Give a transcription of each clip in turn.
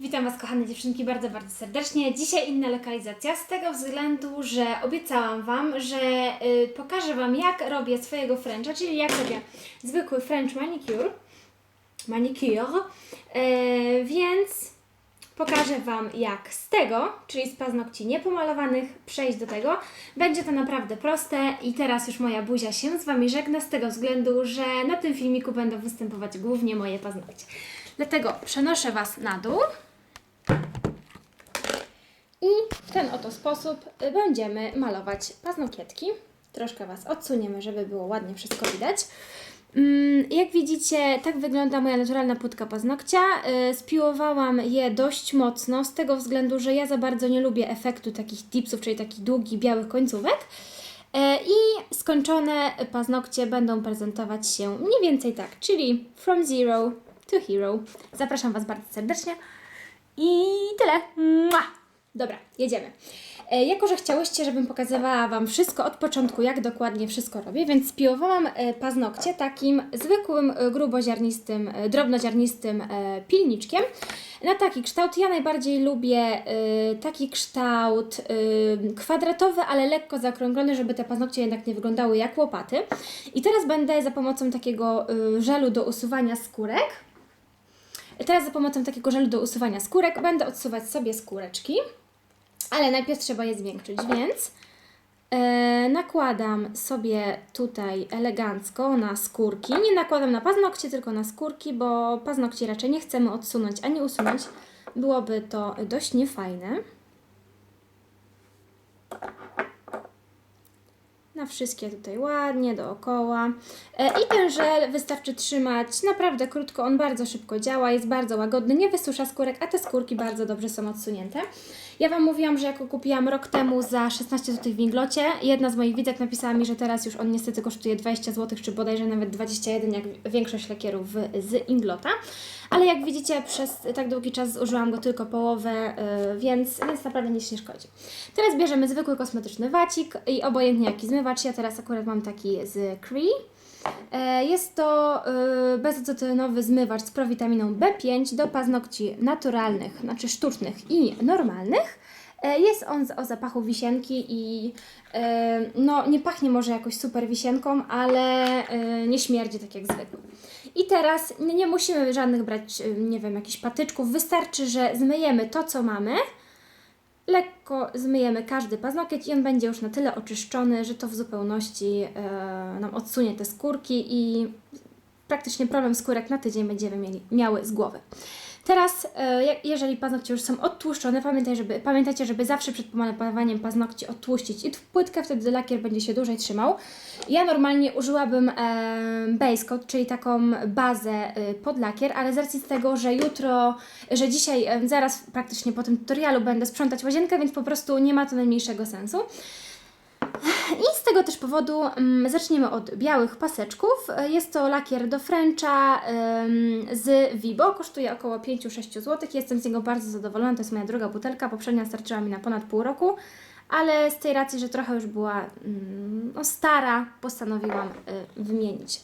Witam Was, kochane dziewczynki, bardzo, bardzo serdecznie. Dzisiaj inna lokalizacja, z tego względu, że obiecałam Wam, że y, pokażę Wam, jak robię swojego Frencha, czyli jak robię zwykły French manicure, manicure, y, więc pokażę Wam, jak z tego, czyli z paznokci niepomalowanych, przejść do tego. Będzie to naprawdę proste i teraz już moja buzia się z Wami żegna, z tego względu, że na tym filmiku będą występować głównie moje paznokcie. Dlatego przenoszę Was na dół. I w ten oto sposób y, będziemy malować paznokietki. Troszkę Was odsuniemy, żeby było ładnie wszystko widać. Mm, Jak widzicie, tak wygląda moja naturalna płytka paznokcia. Y, Spiłowałam je dość mocno, z tego względu, że ja za bardzo nie lubię efektu takich tipsów, czyli takich długich, białych końcówek. E, I skończone paznokcie będą prezentować się mniej więcej tak, czyli from zero to hero. Zapraszam Was bardzo serdecznie. I tyle. Mua! Dobra, jedziemy. E, jako, że chciałyście, żebym pokazywała Wam wszystko od początku, jak dokładnie wszystko robię, więc spiłowałam e, paznokcie takim zwykłym, e, gruboziarnistym, drobnoziarnistym pilniczkiem. Na taki kształt ja najbardziej lubię taki kształt kwadratowy, ale lekko zakrąglony, żeby te paznokcie jednak nie wyglądały jak łopaty. I teraz będę za pomocą takiego żelu do usuwania skórek Teraz za pomocą takiego żelu do usuwania skórek będę odsuwać sobie skóreczki, ale najpierw trzeba je zwiększyć, więc e, nakładam sobie tutaj elegancko na skórki. Nie nakładam na paznokcie, tylko na skórki, bo paznokci raczej nie chcemy odsunąć ani usunąć. Byłoby to dość niefajne. Na wszystkie tutaj ładnie, dookoła. E, I ten żel wystarczy trzymać naprawdę krótko, on bardzo szybko działa, jest bardzo łagodny, nie wysusza skórek, a te skórki bardzo dobrze są odsunięte. Ja Wam mówiłam, że jak go kupiłam rok temu za 16 zł w Inglocie, jedna z moich widzek napisała mi, że teraz już on niestety kosztuje 20 zł, czy bodajże nawet 21, jak większość lakierów z Inglota. Ale jak widzicie, przez tak długi czas zużyłam go tylko połowę, yy, więc, więc naprawdę nic nie szkodzi. Teraz bierzemy zwykły kosmetyczny wacik i obojętnie jaki zmywacz. Ja teraz akurat mam taki z Cree. E, Jest to y, bezacetynowy zmywacz z prowitaminą B5 do paznokci naturalnych, znaczy sztucznych i normalnych. E, Jest on o zapachu wisienki i e, no, nie pachnie może jakoś super wisienką, ale e, nie śmierdzi tak jak zwykły. I teraz nie, musimy żadnych brać, e, nie wiem, jakichś patyczków. Wystarczy, że zmyjemy to, co mamy. Lekko zmyjemy każdy paznokieć i on będzie już na tyle oczyszczony, że to w zupełności e, nam odsunie te skórki i praktycznie problem skórek na tydzień będziemy mieli, miały z głowy. Teraz, e, jeżeli paznokcie już są odtłuszczone, pamiętaj, żeby, pamiętajcie, żeby zawsze przed pomalowaniem paznokci odtłuścić i w płytkę, wtedy lakier będzie się dłużej trzymał. Ja normalnie użyłabym e, base coat, czyli taką bazę e, pod lakier, ale z racji z tego, że jutro, że dzisiaj, e, zaraz praktycznie po tym tutorialu będę sprzątać łazienkę, więc po prostu nie ma to najmniejszego sensu. Tego też powodu mm, zaczniemy od białych paseczków. Jest to lakier do Frencha z Vibo, kosztuje około 5-6 zł. Jestem z niego bardzo zadowolona, to jest moja druga butelka, poprzednia starczyła mi na ponad pół roku, ale z tej racji, że trochę już była mm, no, stara, postanowiłam y, wymienić.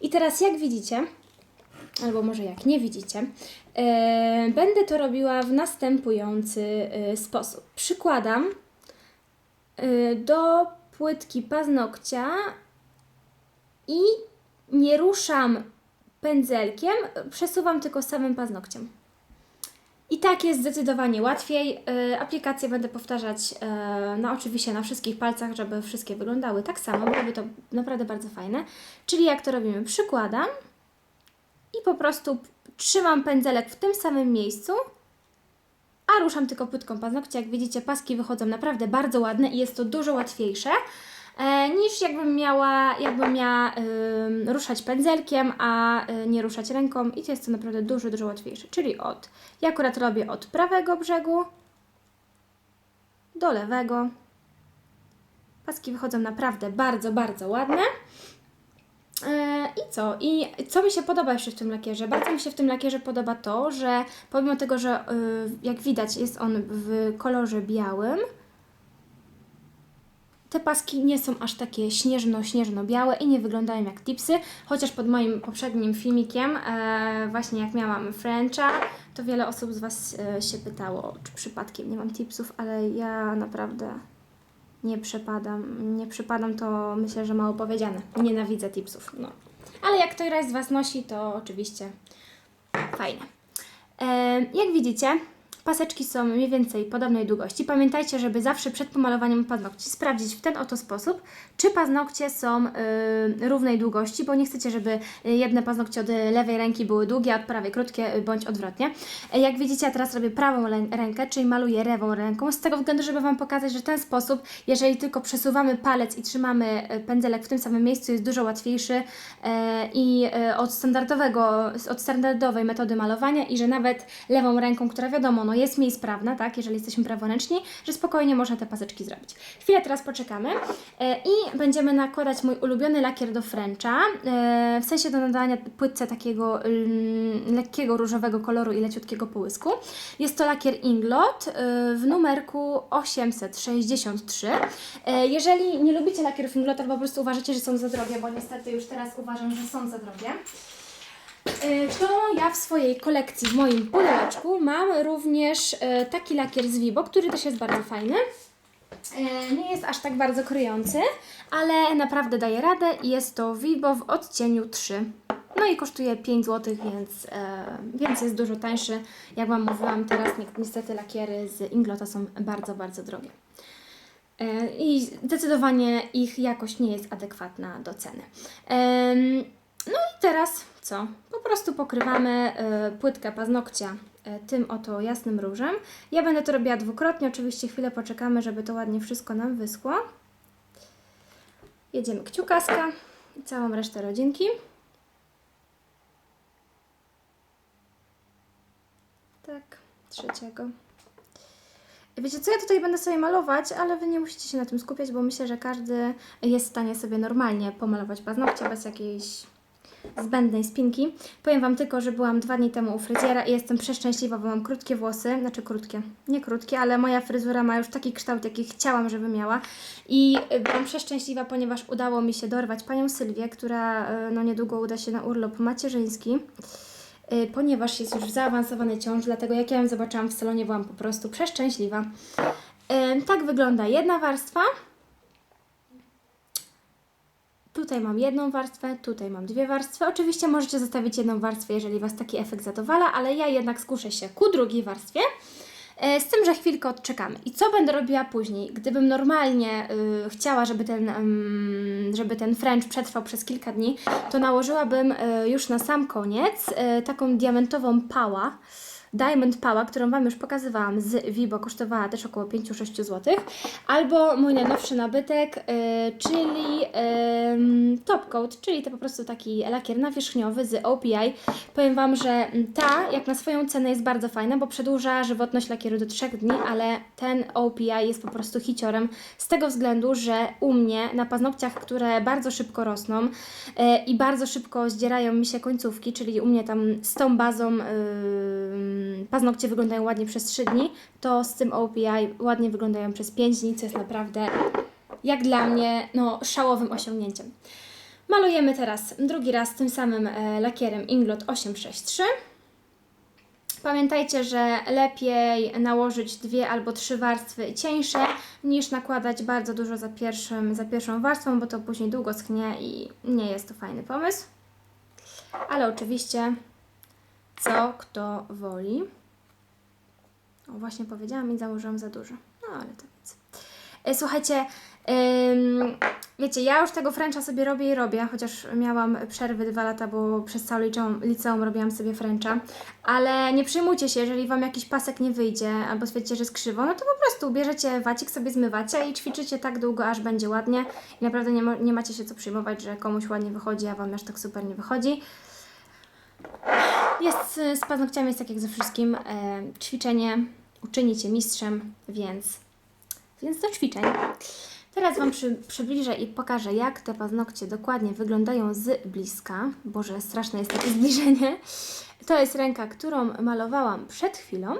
I teraz jak widzicie, albo może jak nie widzicie, y, będę to robiła w następujący y, sposób. Przykładam do płytki paznokcia i nie ruszam pędzelkiem, przesuwam tylko samym paznokciem. I tak jest zdecydowanie łatwiej. Y, Aplikację będę powtarzać y, no oczywiście na wszystkich palcach, żeby wszystkie wyglądały tak samo, byłoby to naprawdę bardzo fajne. Czyli jak to robimy? Przykładam i po prostu trzymam pędzelek w tym samym miejscu, a ruszam tylko płytką paznokcia. Jak widzicie, paski wychodzą naprawdę bardzo ładne i jest to dużo łatwiejsze e, niż jakbym miała, jakbym miała ruszać pędzelkiem, a y, nie ruszać ręką i to jest to naprawdę dużo, dużo łatwiejsze. Czyli od, ja akurat robię od prawego brzegu do lewego. Paski wychodzą naprawdę bardzo, bardzo ładne. E, I co? I co mi się podoba jeszcze w tym lakierze? Bardzo mi się w tym lakierze podoba to, że pomimo tego, że y, jak widać jest on w kolorze białym, te paski nie są aż takie śnieżno-śnieżno-białe i nie wyglądają jak tipsy, chociaż pod moim poprzednim filmikiem, e, właśnie jak miałam Frencha, to wiele osób z Was e, się pytało, czy przypadkiem nie mam tipsów, ale ja naprawdę nie przepadam. Nie przepadam, to myślę, że mało powiedziane. Nienawidzę tipsów, no. Ale jak ktoś z Was nosi, to oczywiście fajne. E, jak widzicie, paseczki są mniej więcej podobnej długości. Pamiętajcie, żeby zawsze przed pomalowaniem paznokci sprawdzić w ten oto sposób, czy paznokcie są y, równej długości, bo nie chcecie, żeby y, jedne paznokcie od lewej ręki były długie, a od prawej krótkie, y, bądź odwrotnie. E, Jak widzicie, ja teraz robię prawą rękę, czyli maluję lewą ręką, z tego względu, żeby Wam pokazać, że ten sposób, jeżeli tylko przesuwamy palec i trzymamy y, pędzelek w tym samym miejscu, jest dużo łatwiejszy e, i e, od standardowego, od standardowej metody malowania i że nawet lewą ręką, która wiadomo, no jest mniej sprawna, tak, jeżeli jesteśmy praworęczni, że spokojnie można te paseczki zrobić. Chwilę teraz poczekamy e, i będziemy nakładać mój ulubiony lakier do Frencha, e, w sensie do nadania płytce takiego mm, lekkiego różowego koloru i leciutkiego połysku. Jest to lakier Inglot e, w numerku 863. E, Jeżeli nie lubicie lakierów Inglot albo po prostu uważacie, że są za drogie, bo niestety już teraz uważam, że są za drogie, to w swojej kolekcji, w moim pudełeczku mam również y, taki lakier z Vibo, który też jest bardzo fajny. Y, Nie jest aż tak bardzo kryjący, ale naprawdę daje radę i jest to Vibo w odcieniu 3. No i kosztuje 5 zł, więc, e, więc jest dużo tańszy. Jak Wam mówiłam, teraz ni- niestety lakiery z Inglota są bardzo, bardzo drogie. E, I zdecydowanie ich jakość nie jest adekwatna do ceny. No i teraz co? Po prostu pokrywamy e, płytkę paznokcia e, tym oto jasnym różem. Ja będę to robiła dwukrotnie, oczywiście chwilę poczekamy, żeby to ładnie wszystko nam wyschło. Jedziemy kciukaska i całą resztę rodzinki. Tak, trzeciego. Wiecie co, ja tutaj będę sobie malować, ale Wy nie musicie się na tym skupiać, bo myślę, że każdy jest w stanie sobie normalnie pomalować paznokcie bez jakiejś zbędnej spinki. Powiem Wam tylko, że byłam dwa dni temu u fryzjera i jestem przeszczęśliwa, bo mam krótkie włosy, znaczy krótkie, nie krótkie, ale moja fryzura ma już taki kształt, jaki chciałam, żeby miała i y, byłam przeszczęśliwa, ponieważ udało mi się dorwać panią Sylwię, która y, no niedługo uda się na urlop macierzyński y, ponieważ jest już w zaawansowanej ciąży, dlatego jak ja ją zobaczyłam w salonie, byłam po prostu przeszczęśliwa. Tak wygląda jedna warstwa. Tutaj mam jedną warstwę, tutaj mam dwie warstwy. Oczywiście możecie zostawić jedną warstwę, jeżeli Was taki efekt zadowala, ale ja jednak skuszę się ku drugiej warstwie. E, Z tym, że chwilkę odczekamy. I co będę robiła później? Gdybym normalnie y, chciała, żeby ten, ym, żeby ten French przetrwał przez kilka dni, to nałożyłabym y, już na sam koniec y, taką diamentową pała. Diamond Pała, którą Wam już pokazywałam z Vibo, kosztowała też około 5-6 zł. Albo mój najnowszy nabytek, y, czyli ym, Top Coat, czyli to po prostu taki lakier nawierzchniowy z OPI. Powiem Wam, że ta, jak na swoją cenę, jest bardzo fajna, bo przedłuża żywotność lakieru do 3 dni, ale ten OPI jest po prostu hiciorem z tego względu, że u mnie na paznokciach, które bardzo szybko rosną y, i bardzo szybko zdzierają mi się końcówki, czyli u mnie tam z tą bazą y, paznokcie wyglądają ładnie przez 3 dni, to z tym OPI ładnie wyglądają przez 5 dni, co jest naprawdę jak dla mnie no, szałowym osiągnięciem. Malujemy teraz drugi raz tym samym e, lakierem Inglot 863. Pamiętajcie, że lepiej nałożyć dwie albo trzy warstwy cieńsze niż nakładać bardzo dużo za, pierwszym, za pierwszą warstwą, bo to później długo schnie i nie jest to fajny pomysł. Ale oczywiście co kto woli. O, właśnie powiedziałam i założyłam za dużo. No ale to nic. E, Słuchajcie, ym, wiecie, ja już tego Frencha sobie robię i robię, chociaż miałam przerwy dwa lata, bo przez całe liceum, liceum robiłam sobie Frencha, ale nie przejmujcie się, jeżeli Wam jakiś pasek nie wyjdzie, albo stwierdzicie, że jest krzywo, no to po prostu bierzecie wacik, sobie zmywacie i ćwiczycie tak długo, aż będzie ładnie i naprawdę nie, nie macie się co przejmować, że komuś ładnie wychodzi, a Wam aż tak super nie wychodzi. Jest y, z paznokciami jest tak jak ze wszystkim. E, ćwiczenie uczyni Cię mistrzem, więc, więc do ćwiczeń. Teraz Wam przy, przybliżę i pokażę, jak te paznokcie dokładnie wyglądają z bliska. Boże, straszne jest takie zbliżenie. To jest ręka, którą malowałam przed chwilą.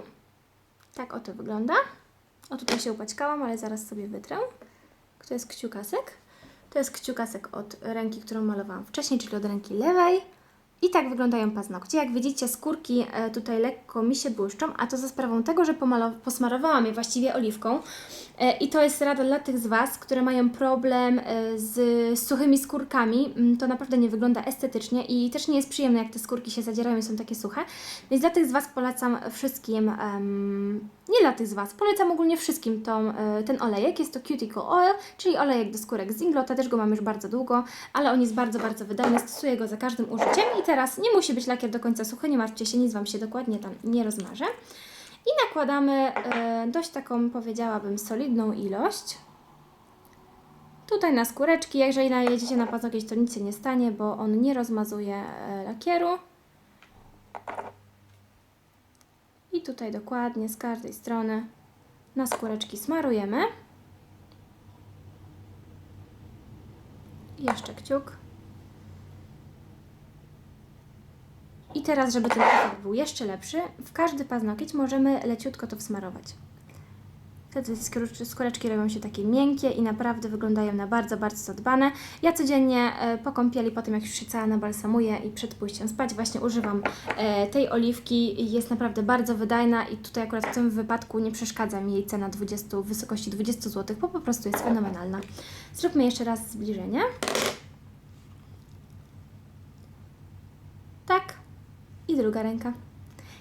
Tak oto wygląda. O, tutaj się upaćkałam, ale zaraz sobie wytrę. To jest kciukasek. To jest kciukasek od ręki, którą malowałam wcześniej, czyli od ręki lewej. I tak wyglądają paznokcie. Jak widzicie, skórki e, tutaj lekko mi się błyszczą, a to za sprawą tego, że posmarowałam je właściwie oliwką. E, I to jest rada dla tych z Was, które mają problem e, z suchymi skórkami. Mm, To naprawdę nie wygląda estetycznie i też nie jest przyjemne, jak te skórki się zadzierają i są takie suche. Więc dla tych z Was polecam wszystkim, nie dla tych z Was, polecam ogólnie wszystkim tą, ten olejek. Jest to Cuticle Oil, czyli olejek do skórek z Inglota. Też go mam już bardzo długo, ale on jest bardzo, bardzo wydajny. Stosuję go za każdym użyciem i teraz nie musi być lakier do końca suchy, nie martwcie się, nic Wam się dokładnie tam nie rozmaże. I nakładamy e, dość taką, powiedziałabym, solidną ilość. Tutaj na skóreczki, jeżeli najedziecie na paznokieć, to nic się nie stanie, bo on nie rozmazuje e, lakieru. I tutaj dokładnie z każdej strony na skóreczki smarujemy. Jeszcze kciuk. Teraz, żeby ten efekt był jeszcze lepszy, w każdy paznokieć możemy leciutko to wsmarować. Wtedy skór- skóreczki robią się takie miękkie i naprawdę wyglądają na bardzo, bardzo zadbane. Ja codziennie e, po kąpieli, po tym jak już się cała nabalsamuję i przed pójściem spać, właśnie używam e, tej oliwki. Jest naprawdę bardzo wydajna i tutaj akurat w tym wypadku nie przeszkadza mi jej cena 20, w wysokości 20 zł, bo po prostu jest fenomenalna. Zróbmy jeszcze raz zbliżenie. Tak. I druga ręka.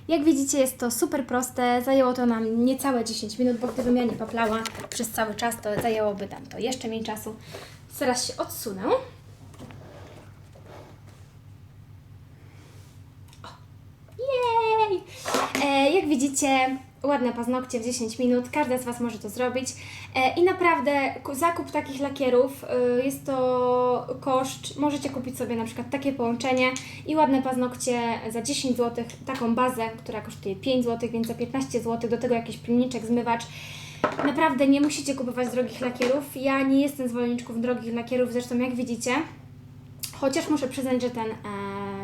Jak widzicie, jest to super proste. Zajęło to nam niecałe 10 minut, bo gdybym ja nie paplała przez cały czas, to zajęłoby nam to jeszcze mniej czasu. Teraz się odsunę. Jej! E, jak widzicie, ładne paznokcie w 10 minut. Każda z Was może to zrobić. E, I naprawdę ku- zakup takich lakierów y, jest to koszt. Możecie kupić sobie na przykład takie połączenie i ładne paznokcie za 10 zł, taką bazę, która kosztuje 5 zł, więc za 15 zł, do tego jakiś pilniczek, zmywacz. Naprawdę nie musicie kupować drogich lakierów. Ja nie jestem zwolenniczką drogich lakierów, zresztą jak widzicie, Chociaż muszę przyznać, że ten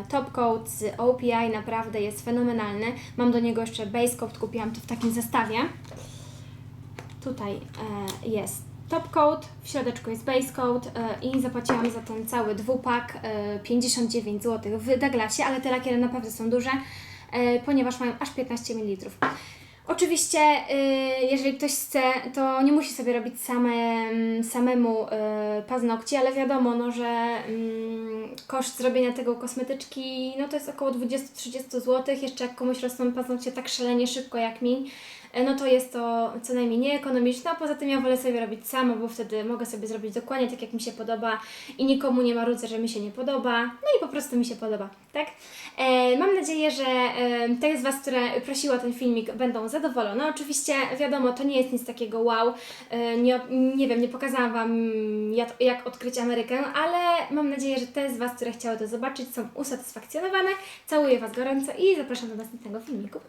e, top coat z OPI naprawdę jest fenomenalny. Mam do niego jeszcze base coat, kupiłam to w takim zestawie. Tutaj e, jest top coat, w środeczku jest base coat e, i zapłaciłam za ten cały dwupak e, 59 zł w Douglasie, ale te lakiery naprawdę są duże, e, ponieważ mają aż 15 ml. Oczywiście, y, jeżeli ktoś chce, to nie musi sobie robić same, mm, samemu y, paznokci, ale wiadomo, no, że mm, koszt zrobienia tego kosmetyczki no, to jest około 20-30 zł. Jeszcze jak komuś rosną paznokcie tak szalenie szybko jak mi, no to jest to co najmniej nieekonomiczne, poza tym ja wolę sobie robić sama, bo wtedy mogę sobie zrobić dokładnie tak, jak mi się podoba i nikomu nie marudzę, że mi się nie podoba, no i po prostu mi się podoba, tak? E, mam nadzieję, że e, te z Was, które prosiły o ten filmik, będą zadowolone. Oczywiście, wiadomo, to nie jest nic takiego wow. E, nie, nie wiem, nie pokazałam Wam, jak, jak odkryć Amerykę, ale mam nadzieję, że te z Was, które chciały to zobaczyć, są usatysfakcjonowane. Całuję Was gorąco i zapraszam do następnego filmiku.